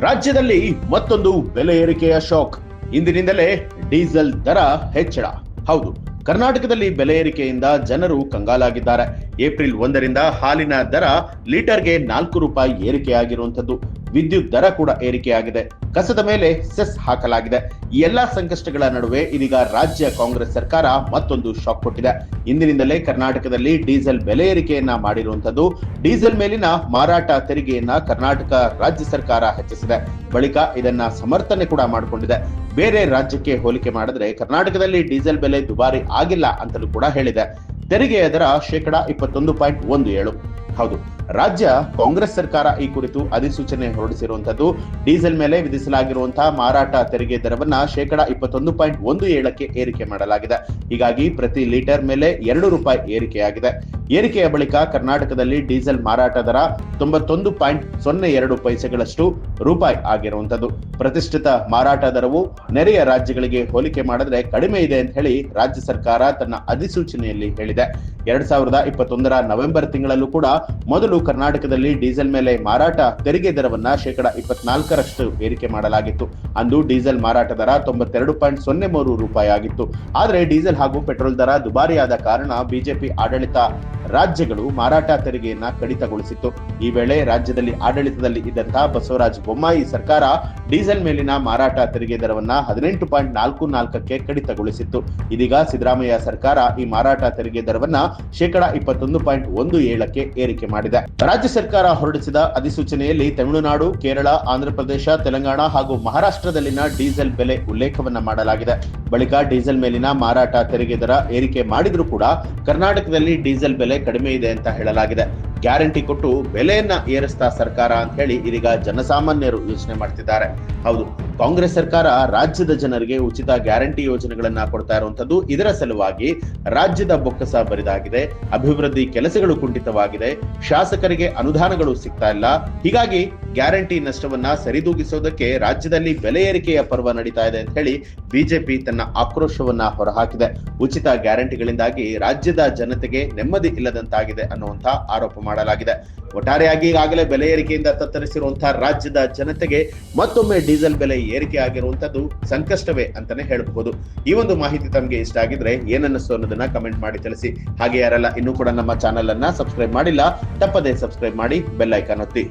ರಾಜ್ಯದಲ್ಲಿ ಮತ್ತೊಂದು ಬೆಲೆ ಏರಿಕೆಯ ಶಾಕ್. ಇಂದಿನಿಂದಲೇ ಡೀಸೆಲ್ ದರ ಹೆಚ್ಚಳ. ಹೌದು, ಕರ್ನಾಟಕದಲ್ಲಿ ಬೆಲೆ ಏರಿಕೆಯಿಂದ ಜನರು ಕಂಗಾಲಾಗಿದ್ದಾರೆ. ಏಪ್ರಿಲ್ ಒಂದರಿಂದ ಹಾಲಿನ ದರ ಲೀಟರ್ಗೆ ನಾಲ್ಕು ರೂಪಾಯಿ ಏರಿಕೆಯಾಗಿರುವಂತದ್ದು ವಿದ್ಯುತ್ ದರ ಕೂಡ ಏರಿಕೆಯಾಗಿದೆ. ಕಸದ ಮೇಲೆ ಸೆಸ್ ಹಾಕಲಾಗಿದೆ. ಎಲ್ಲಾ ಸಂಕಷ್ಟಗಳ ನಡುವೆ ಇದೀಗ ರಾಜ್ಯ ಕಾಂಗ್ರೆಸ್ ಸರ್ಕಾರ ಮತ್ತೊಂದು ಶಾಕ್ ಕೊಟ್ಟಿದೆ. ಇಂದಿನಿಂದಲೇ ಕರ್ನಾಟಕದಲ್ಲಿ ಡೀಸೆಲ್ ಬೆಲೆ ಏರಿಕೆಯನ್ನ ಮಾಡಿರುವಂತದ್ದು ಡೀಸೆಲ್ ಮೇಲಿನ ಮಾರಾಟ ತೆರಿಗೆಯನ್ನ ಕರ್ನಾಟಕ ರಾಜ್ಯ ಸರ್ಕಾರ ಹೆಚ್ಚಿಸಿದೆ. ಬಳಿಕ ಇದನ್ನ ಸಮರ್ಥನೆ ಕೂಡ ಮಾಡಿಕೊಂಡಿದೆ. ಬೇರೆ ರಾಜ್ಯಕ್ಕೆ ಹೋಲಿಕೆ ಮಾಡಿದ್ರೆ ಕರ್ನಾಟಕದಲ್ಲಿ ಡೀಸೆಲ್ ಬೆಲೆ ದುಬಾರಿ ಆಗಿಲ್ಲ ಅಂತಲೂ ಕೂಡ ಹೇಳಿದೆ. ತೆರಿಗೆಯ ದರ ಶೇಕಡಾ ಇಪ್ಪತ್ತೊಂದು ಪಾಯಿಂಟ್ ಒಂದು ಏಳು. ಹೌದು. ರಾಜ್ಯ ಕಾಂಗ್ರೆಸ್ ಸರ್ಕಾರ ಈ ಕುರಿತು ಅಧಿಸೂಚನೆ ಹೊರಡಿಸಿರುವಂತದ್ದು ಡೀಸೆಲ್ ಮೇಲೆ ವಿಧಿಸಲಾಗಿರುವಂತಹ ಮಾರಾಟ ತೆರಿಗೆ ದರವನ್ನ ಶೇಕಡ ಇಪ್ಪತ್ತೊಂದು ಪಾಯಿಂಟ್ ಒಂದು ಏಳಕ್ಕೆ ಏರಿಕೆ ಮಾಡಲಾಗಿದೆ. ಹೀಗಾಗಿ ಪ್ರತಿ ಲೀಟರ್ ಮೇಲೆ ಎರಡು ರೂಪಾಯಿ ಏರಿಕೆಯಾಗಿದೆ. ಏರಿಕೆಯ ಬಳಿಕ ಕರ್ನಾಟಕದಲ್ಲಿ ಡೀಸೆಲ್ ಮಾರಾಟ ದರ ತೊಂಬತ್ತೊಂದು ಪಾಯಿಂಟ್ ಸೊನ್ನೆ ಎರಡು ಪೈಸೆಗಳಷ್ಟು ರೂಪಾಯಿ ಆಗಿರುವಂತದ್ದು ಪ್ರತಿಷ್ಠಿತ ಮಾರಾಟ ದರವು ನೆರೆಯ ರಾಜ್ಯಗಳಿಗೆ ಹೋಲಿಕೆ ಮಾಡಿದ್ರೆ ಕಡಿಮೆ ಇದೆ ಅಂತ ಹೇಳಿ ರಾಜ್ಯ ಸರ್ಕಾರ ತನ್ನ ಅಧಿಸೂಚನೆಯಲ್ಲಿ ಹೇಳಿದೆ. ಎರಡ್ ಸಾವಿರದ ಇಪ್ಪತ್ತೊಂದರ ನವೆಂಬರ್ ತಿಂಗಳಲ್ಲೂ ಕೂಡ ಮೊದಲು ಕರ್ನಾಟಕದಲ್ಲಿ ಡೀಸೆಲ್ ಮೇಲೆ ಮಾರಾಟ ತೆರಿಗೆ ದರವನ್ನ ಶೇಕಡ ಇಪ್ಪತ್ನಾಲ್ಕರಷ್ಟು ಏರಿಕೆ ಮಾಡಲಾಗಿತ್ತು. ಅಂದು ಡೀಸೆಲ್ ಮಾರಾಟ ದರ ತೊಂಬತ್ತೆರಡು ಪಾಯಿಂಟ್ ಸೊನ್ನೆ ಮೂರು ರೂಪಾಯಿ ಆಗಿತ್ತು ಆದರೆ ಡೀಸೆಲ್ ಹಾಗೂ ಪೆಟ್ರೋಲ್ ದರ ದುಬಾರಿಯಾದ ಕಾರಣ ಬಿಜೆಪಿ ಆಡಳಿತ ರಾಜ್ಯಗಳು ಮಾರಾಟ ತೆರಿಗೆಯನ್ನ ಕಡಿತಗೊಳಿಸಿತ್ತು. ಈ ವೇಳೆ ರಾಜ್ಯದಲ್ಲಿ ಆಡಳಿತದಲ್ಲಿ ಇದ್ದಂತಹ ಬಸವರಾಜ ಬೊಮ್ಮಾಯಿ ಸರ್ಕಾರ ಡೀಸೆಲ್ ಮೇಲಿನ ಮಾರಾಟ ತೆರಿಗೆ ದರವನ್ನ ಹದಿನೆಂಟು ಪಾಯಿಂಟ್ ನಾಲ್ಕು ನಾಲ್ಕಕ್ಕೆ ಕಡಿತಗೊಳಿಸಿತ್ತು. ಇದೀಗ ಸಿದ್ದರಾಮಯ್ಯ ಸರ್ಕಾರ ಈ ಮಾರಾಟ ತೆರಿಗೆ ದರವನ್ನ ಶೇಕಡಾ ಇಪ್ಪತ್ತೊಂದು ಪಾಯಿಂಟ್ ಒಂದು ಏಳಕ್ಕೆ ಏರಿಕೆ ಮಾಡಿದೆ. ರಾಜ್ಯ ಸರ್ಕಾರ ಹೊರಡಿಸಿದ ಅಧಿಸೂಚನೆಯಲ್ಲಿ ತಮಿಳುನಾಡು, ಕೇರಳ, ಆಂಧ್ರಪ್ರದೇಶ, ತೆಲಂಗಾಣ ಹಾಗೂ ಮಹಾರಾಷ್ಟ್ರದಲ್ಲಿನ ಡೀಸೆಲ್ ಬೆಲೆ ಉಲ್ಲೇಖವನ್ನ ಮಾಡಲಾಗಿದೆ. ಬಳಿಕ ಡೀಸೆಲ್ ಮೇಲಿನ ಮಾರಾಟ ತೆರಿಗೆ ದರ ಏರಿಕೆ ಮಾಡಿದರೂ ಕೂಡ ಕರ್ನಾಟಕದಲ್ಲಿ ಡೀಸೆಲ್ ಬೆಲೆ ಕಡಿಮೆ ಇದೆ ಅಂತ ಹೇಳಲಾಗಿದೆ. ಗ್ಯಾರಂಟಿ ಕೊಟ್ಟು ಬೆಲೆಯನ್ನ ಏರಿಸ್ತಾ ಸರ್ಕಾರ ಅಂತ ಹೇಳಿ ಇದೀಗ ಜನಸಾಮಾನ್ಯರು ಯೋಚನೆ ಮಾಡ್ತಿದ್ದಾರೆ. ಹೌದು, ಕಾಂಗ್ರೆಸ್ ಸರ್ಕಾರ ರಾಜ್ಯದ ಜನರಿಗೆ ಉಚಿತ ಗ್ಯಾರಂಟಿ ಯೋಜನೆಗಳನ್ನ ಕೊಡ್ತಾ ಇರುವಂತದ್ದು ಇದರ ಸಲುವಾಗಿ ರಾಜ್ಯದ ಬೊಕ್ಕಸ ಬರಿದಾಗಿದೆ. ಅಭಿವೃದ್ಧಿ ಕೆಲಸಗಳು ಕುಂಠಿತವಾಗಿದೆ. ಶಾಸಕರಿಗೆ ಅನುದಾನಗಳು ಸಿಗ್ತಾ ಇಲ್ಲ. ಹೀಗಾಗಿ ಗ್ಯಾರಂಟಿ ನಷ್ಟವನ್ನ ಸರಿದೂಗಿಸೋದಕ್ಕೆ ರಾಜ್ಯದಲ್ಲಿ ಬೆಲೆ ಏರಿಕೆಯ ಪರ್ವ ನಡೀತಾ ಇದೆ ಅಂತ ಹೇಳಿ ಬಿಜೆಪಿ ತನ್ನ ಆಕ್ರೋಶವನ್ನ ಹೊರಹಾಕಿದೆ. ಉಚಿತ ಗ್ಯಾರಂಟಿಗಳಿಂದಾಗಿ ರಾಜ್ಯದ ಜನತೆಗೆ ನೆಮ್ಮದಿ ಇಲ್ಲದಂತಾಗಿದೆ ಅನ್ನುವಂತ ಆರೋಪ ಮಾಡಲಾಗಿದೆ. ಒಟ್ಟಾರೆಯಾಗಿ ಈಗಾಗಲೇ ಬೆಲೆ ಏರಿಕೆಯಿಂದ ತತ್ತರಿಸಿರುವಂತಹ ರಾಜ್ಯದ ಜನತೆಗೆ ಮತ್ತೊಮ್ಮೆ ಡೀಸೆಲ್ ಬೆಲೆ ಏರಿಕೆ ಆಗಿರುವಂತದ್ದು ಸಂಕಷ್ಟವೇ ಅಂತಾನೆ ಹೇಳಬಹುದು. ಈ ಒಂದು ಮಾಹಿತಿ ತಮಗೆ ಇಷ್ಟ ಆಗಿದ್ರೆ ಏನನ್ನಿಸ್ತು ಅನ್ನೋದನ್ನ ಕಮೆಂಟ್ ಮಾಡಿ ತಿಳಿಸಿ. ಹಾಗೆ ಯಾರೆಲ್ಲ ಇನ್ನೂ ಕೂಡ ನಮ್ಮ ಚಾನೆಲ್ ಅನ್ನ ಸಬ್ಸ್ಕ್ರೈಬ್ ಮಾಡಿಲ್ಲ, ತಪ್ಪದೇ ಸಬ್ಸ್ಕ್ರೈಬ್ ಮಾಡಿ, ಬೆಲ್ ಐಕಾನ್ ಒತ್ತಿ.